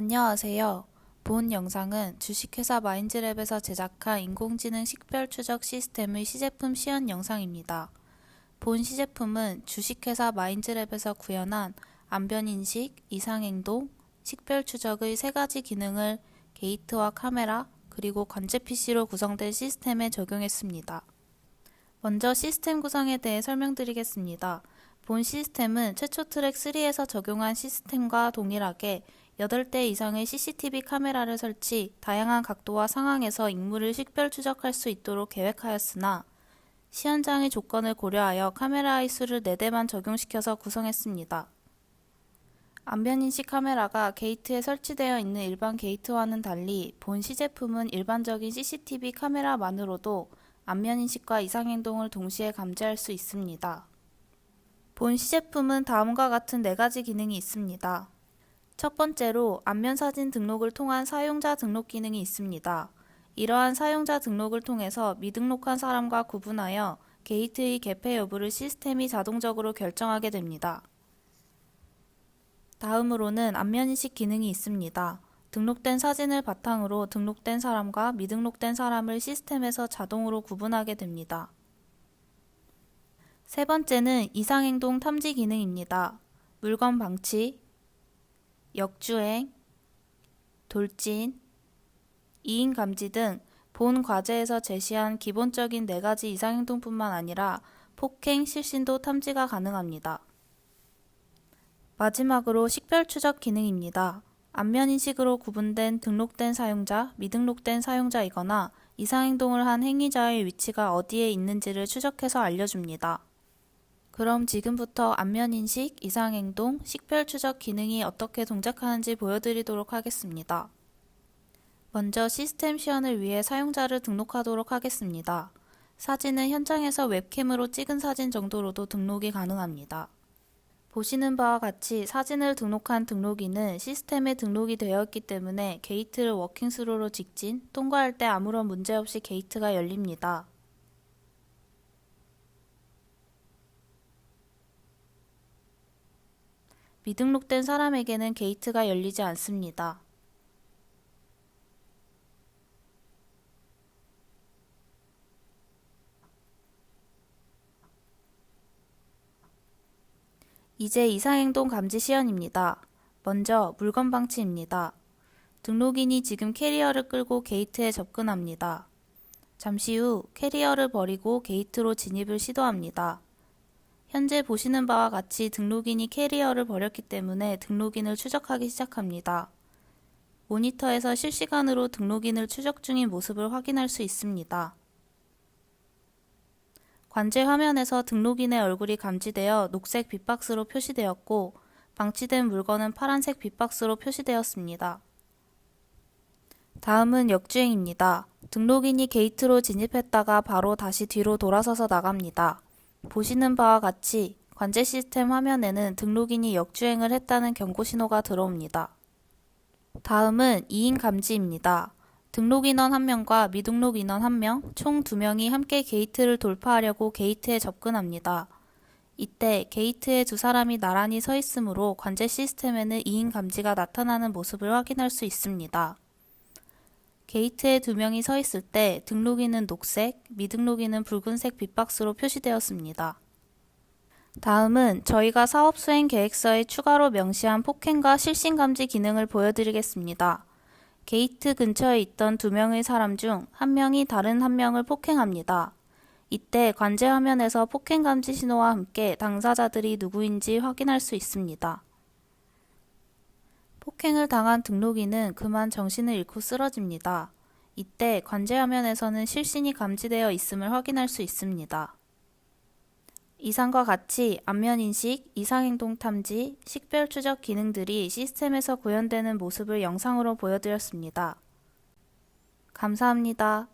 안녕하세요. 본 영상은 주식회사 마인즈랩에서 제작한 인공지능 식별 추적 시스템의 시제품 시연 영상입니다. 본 시제품은 주식회사 마인즈랩에서 구현한 안변인식, 이상행동, 식별 추적의 세 가지 기능을 게이트와 카메라, 그리고 관제 PC로 구성된 시스템에 적용했습니다. 먼저 시스템 구성에 대해 설명드리겠습니다. 본 시스템은 최초 트랙 3에서 적용한 시스템과 동일하게 8대 이상의 CCTV 카메라를 설치, 다양한 각도와 상황에서 인물을 식별 추적할 수 있도록 계획하였으나 시연장의 조건을 고려하여 카메라의 수를 4대만 적용시켜서 구성했습니다. 안변인식 카메라가 게이트에 설치되어 있는 일반 게이트와는 달리 본 시제품은 일반적인 CCTV 카메라만으로도 안면인식과 이상행동을 동시에 감지할 수 있습니다. 본 시제품은 다음과 같은 네 가지 기능이 있습니다. 첫 번째로 안면 사진 등록을 통한 사용자 등록 기능이 있습니다. 이러한 사용자 등록을 통해서 미등록한 사람과 구분하여 게이트의 개폐 여부를 시스템이 자동적으로 결정하게 됩니다. 다음으로는 안면인식 기능이 있습니다. 등록된 사진을 바탕으로 등록된 사람과 미등록된 사람을 시스템에서 자동으로 구분하게 됩니다. 세 번째는 이상행동 탐지 기능입니다. 물건 방치, 역주행, 돌진, 이인 감지 등 본 과제에서 제시한 기본적인 네 가지 이상행동뿐만 아니라 폭행, 실신도 탐지가 가능합니다. 마지막으로 식별 추적 기능입니다. 안면인식으로 구분된 등록된 사용자, 미등록된 사용자이거나 이상행동을 한 행위자의 위치가 어디에 있는지를 추적해서 알려줍니다. 그럼 지금부터 안면인식, 이상행동, 식별 추적 기능이 어떻게 동작하는지 보여드리도록 하겠습니다. 먼저 시스템 시연을 위해 사용자를 등록하도록 하겠습니다. 사진은 현장에서 웹캠으로 찍은 사진 정도로도 등록이 가능합니다. 보시는 바와 같이 사진을 등록한 등록인은 시스템에 등록이 되어 있기 때문에 게이트를 워킹스루로 직진, 통과할 때 아무런 문제 없이 게이트가 열립니다. 미등록된 사람에게는 게이트가 열리지 않습니다. 이제 이상행동 감지 시연입니다. 먼저 물건 방치입니다. 등록인이 지금 캐리어를 끌고 게이트에 접근합니다. 잠시 후 캐리어를 버리고 게이트로 진입을 시도합니다. 현재 보시는 바와 같이 등록인이 캐리어를 버렸기 때문에 등록인을 추적하기 시작합니다. 모니터에서 실시간으로 등록인을 추적 중인 모습을 확인할 수 있습니다. 관제 화면에서 등록인의 얼굴이 감지되어 녹색 빗박스로 표시되었고 방치된 물건은 파란색 빗박스로 표시되었습니다. 다음은 역주행입니다. 등록인이 게이트로 진입했다가 바로 다시 뒤로 돌아서서 나갑니다. 보시는 바와 같이 관제 시스템 화면에는 등록인이 역주행을 했다는 경고 신호가 들어옵니다. 다음은 2인 감지입니다. 등록 인원 1명과 미등록 인원 1명, 총 2명이 함께 게이트를 돌파하려고 게이트에 접근합니다. 이때 게이트에 두 사람이 나란히 서 있으므로 관제 시스템에는 2인 감지가 나타나는 모습을 확인할 수 있습니다. 게이트에 두 명이 서 있을 때 등록인은 녹색, 미등록인은 붉은색 빗박스로 표시되었습니다. 다음은 저희가 사업 수행 계획서에 추가로 명시한 폭행과 실신 감지 기능을 보여드리겠습니다. 게이트 근처에 있던 두 명의 사람 중 한 명이 다른 한 명을 폭행합니다. 이때 관제 화면에서 폭행 감지 신호와 함께 당사자들이 누구인지 확인할 수 있습니다. 폭행을 당한 등록인은 그만 정신을 잃고 쓰러집니다. 이때 관제 화면에서는 실신이 감지되어 있음을 확인할 수 있습니다. 이상과 같이 안면인식, 이상행동 탐지, 식별 추적 기능들이 시스템에서 구현되는 모습을 영상으로 보여드렸습니다. 감사합니다.